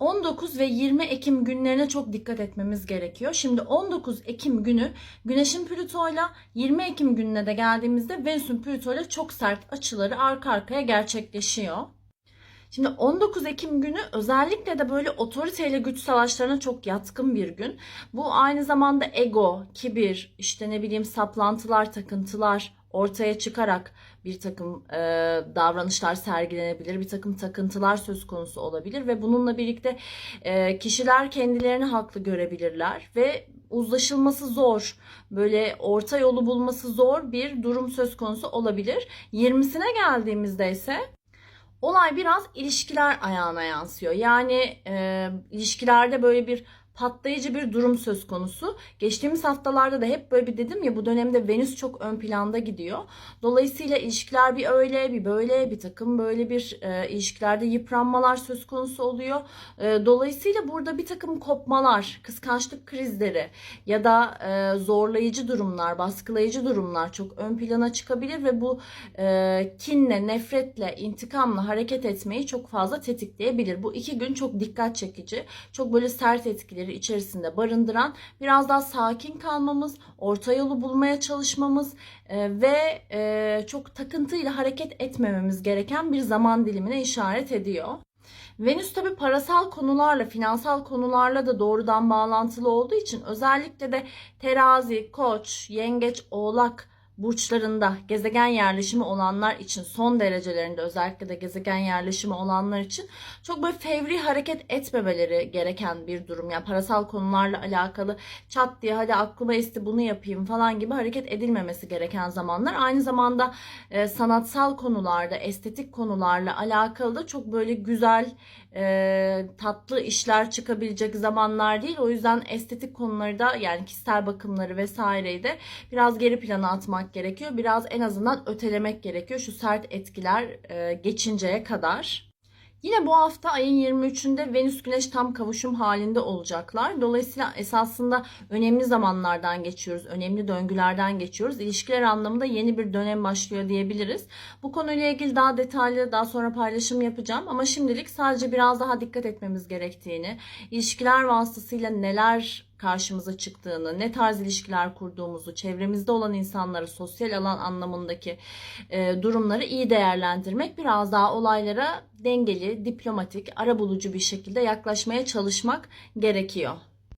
19 ve 20 Ekim günlerine çok dikkat etmemiz gerekiyor. Şimdi 19 Ekim günü Güneş'in Plüto'yla 20 Ekim gününe de geldiğimizde Venüs'ün Plüto'yla çok sert açıları arka arkaya gerçekleşiyor. Şimdi 19 Ekim günü özellikle de böyle otoriteyle güç savaşlarına çok yatkın bir gün. Bu aynı zamanda ego, kibir, işte ne bileyim saplantılar, takıntılar ortaya çıkarak bir takım e, davranışlar sergilenebilir, bir takım takıntılar söz konusu olabilir ve bununla birlikte e, kişiler kendilerini haklı görebilirler ve uzlaşılması zor, böyle orta yolu bulması zor bir durum söz konusu olabilir. 20'sine geldiğimizde ise olay biraz ilişkiler ayağına yansıyor. Yani e, ilişkilerde böyle bir patlayıcı bir durum söz konusu. Geçtiğimiz haftalarda da hep böyle bir dedim ya bu dönemde Venüs çok ön planda gidiyor. Dolayısıyla ilişkiler bir öyle bir böyle bir takım böyle bir e, ilişkilerde yıpranmalar söz konusu oluyor. E, dolayısıyla burada bir takım kopmalar, kıskançlık krizleri ya da e, zorlayıcı durumlar, baskılayıcı durumlar çok ön plana çıkabilir ve bu e, kinle, nefretle, intikamla hareket etmeyi çok fazla tetikleyebilir. Bu iki gün çok dikkat çekici, çok böyle sert etkileri içerisinde barındıran, biraz daha sakin kalmamız, orta yolu bulmaya çalışmamız e, ve e, çok takıntıyla hareket etmememiz gereken bir zaman dilimine işaret ediyor. Venüs tabi parasal konularla, finansal konularla da doğrudan bağlantılı olduğu için özellikle de terazi, koç, yengeç, oğlak burçlarında gezegen yerleşimi olanlar için son derecelerinde özellikle de gezegen yerleşimi olanlar için çok böyle fevri hareket etmemeleri gereken bir durum. Yani parasal konularla alakalı çat diye hadi aklıma esti bunu yapayım falan gibi hareket edilmemesi gereken zamanlar. Aynı zamanda e, sanatsal konularda, estetik konularla alakalı da çok böyle güzel, e, tatlı işler çıkabilecek zamanlar değil. O yüzden estetik konuları da yani kişisel bakımları vesaireyi de biraz geri plana atmak gerekiyor. Biraz en azından ötelemek gerekiyor şu sert etkiler e, geçinceye kadar. Yine bu hafta ayın 23'ünde Venüs Güneş tam kavuşum halinde olacaklar. Dolayısıyla esasında önemli zamanlardan geçiyoruz, önemli döngülerden geçiyoruz. İlişkiler anlamında yeni bir dönem başlıyor diyebiliriz. Bu konuyla ilgili daha detaylı daha sonra paylaşım yapacağım ama şimdilik sadece biraz daha dikkat etmemiz gerektiğini, ilişkiler vasıtasıyla neler karşımıza çıktığını, ne tarz ilişkiler kurduğumuzu, çevremizde olan insanları, sosyal alan anlamındaki e, durumları iyi değerlendirmek, biraz daha olaylara dengeli, diplomatik, arabulucu bir şekilde yaklaşmaya çalışmak gerekiyor.